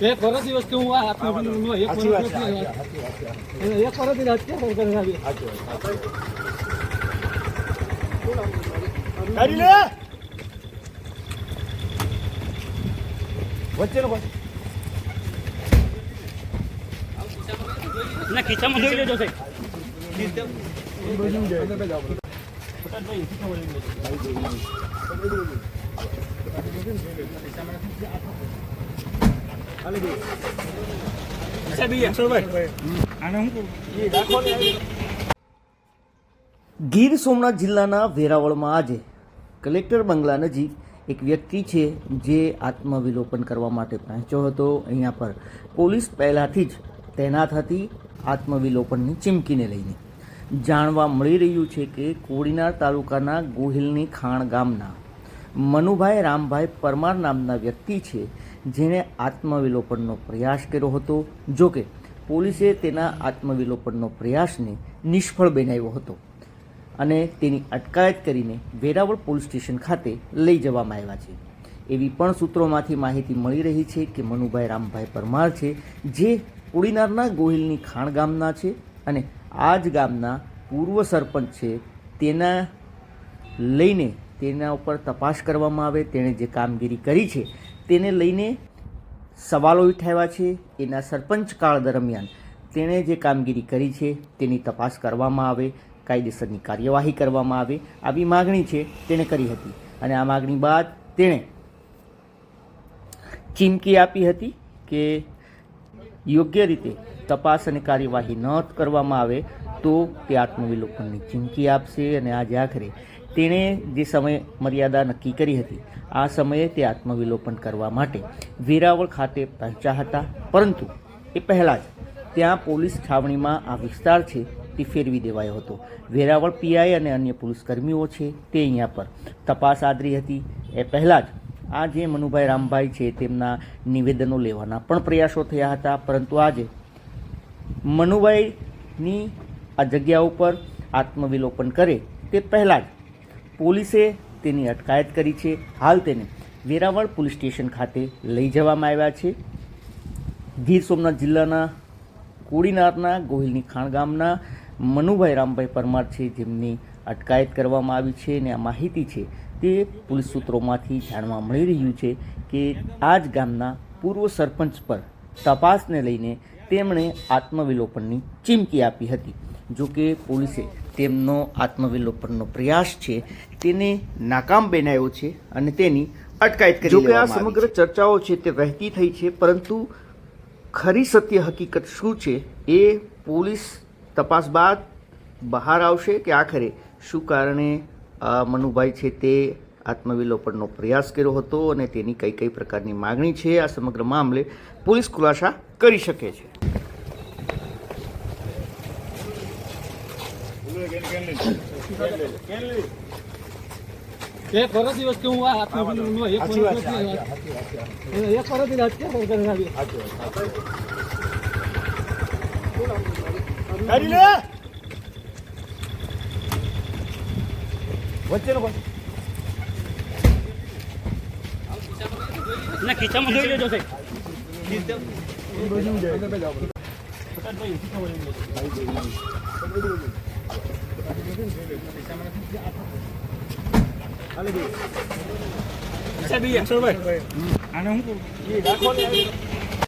એક વર્ષ દિવસ કે હું આ હાથમાં એક વર્ષ એક વર્ષ દિવસ અત્યારે કરી આવી. કરી લે વચ્ચેનો ના ખીચામાં જોઈ લેજો સાહેબ ને ગીર સોમનાથ જિલ્લાના વેરાવળમાં આજે કલેક્ટર બંગલા નજીક એક વ્યક્તિ છે જે આત્મવિલોપન કરવા માટે પહોંચ્યો હતો. અહીંયા પર પોલીસ પહેલાંથી જ તૈનાત હતી આત્મવિલોપનની ચીમકીને લઈને. જાણવા મળી રહ્યું છે કે કોડીનાર તાલુકાના ગોહિલની ખાણ ગામના મનુભાઈ રામભાઈ પરમાર નામના વ્યક્તિ છે, જેણે આત્મવિલોપનનો પ્રયાસ કર્યો હતો. જોકે, પોલીસે તેના આત્મવિલોપનનો પ્રયાસને નિષ્ફળ બનાવ્યો હતો અને તેની અટકાયત કરીને વેરાવળ પોલીસ સ્ટેશન ખાતે લઈ જવામાં આવ્યા છે. એવી પણ સૂત્રોમાંથી માહિતી મળી રહી છે કે મનુભાઈ રામભાઈ પરમાર છે, જે કુડીનારના ગોહિલની ખાણ ગામના છે અને આ જ ગામના પૂર્વ સરપંચ છે. તેના લઈને તેના ઉપર તપાસ કરવામાં આવે, તેણે જે કામગીરી કરી છે, તેને લઈને સવાલો ઉઠાવ્યા છે. એના સરપંચ કાળ દરમિયાન તેણે જે કામગીરી કરી છે, તેની તપાસ કરવામાં આવે, કાયદેસરની કાર્યવાહી કરવામાં આવે, આવી માગણી છે તેણે કરી હતી. અને આ માગણી બાદ તેણે ચીમકી આપી હતી કે યોગ્ય રીતે તપાસ અને કાર્યવાહી ન કરવામાં આવે, તો તે આત્મવિલોપનની ચીમકી આપશે અને આજે આખરે તેણે જે સમય મર્યાદા નક્કી કરી હતી, આ સમયે તે આત્મવિલોપન કરવા માટે વેરાવળ ખાતે પહોંચ્યા હતા. પરંતુ એ પહેલાં જ ત્યાં પોલીસ છાવણીમાં આ વિસ્તાર છે તે ફેરવી દેવાયો હતો. વેરાવળ પીઆઈ અને અન્ય પોલીસ કર્મીઓ છે તે અહીંયા પર તપાસ આદરી હતી. એ પહેલાં જ આ જે મનુભાઈ રામભાઈ છે તેમના નિવેદનો લેવાના પણ પ્રયાસો થયા હતા. પરંતુ આજે મનુભાઈની આ જગ્યા ઉપર આત્મવિલોપન કરે તે પહેલાં જ પોલીસે તેની અટકાયત કરી છે. હાલ તેને વેરાવળ પોલીસ સ્ટેશન ખાતે લઈ જવામાં આવ્યા છે. ગીર સોમનાથ જિલ્લાના કોડીનારના ગોહિલની ખાણ ગામના મનુભાઈ રામભાઈ પરમાર છે, જેમની અટકાયત કરવામાં આવી છે અને આ માહિતી છે તે પોલીસ સૂત્રોમાંથી જાણવા મળી રહ્યું છે કે આ જ ગામના પૂર્વ સરપંચ પર તપાસને લઈને તેમણે આત્મવિલોપનની ચીમકી આપી હતી. જો કે પોલીસે તેમનો આત્મવિલોપનનો પ્રયાસ છે તેને નાકામ બનાવ્યો છે અને તેની અટકાયત કરી જોકે આ સમગ્ર ચર્ચાઓ છે તે વહેતી થઈ છે પરંતુ ખરી સત્ય હકીકત શું છે એ પોલીસ તપાસ બાદ બહાર આવશે કે આખરે? શું કારણે મનુભાઈ છે તે આત્મવિલોપનનો પ્રયાસ કર્યો હતો અને તેની કઈ કઈ પ્રકારની માગણી છે? આ સમગ્ર મામલે પોલીસ ખુલાસા કરી શકે છે. એક વર્ષ દિવસ કે હું આ હાથમાં એક વર્ષ એક વર્ષ દિવસ અત્યારે કરે આવી. કાઢી લે! વચ્ચેનો ભાઈ ના ખીચામાં જોઈ લેજો સાહેબ. ઈ આને હું એ રાખો ને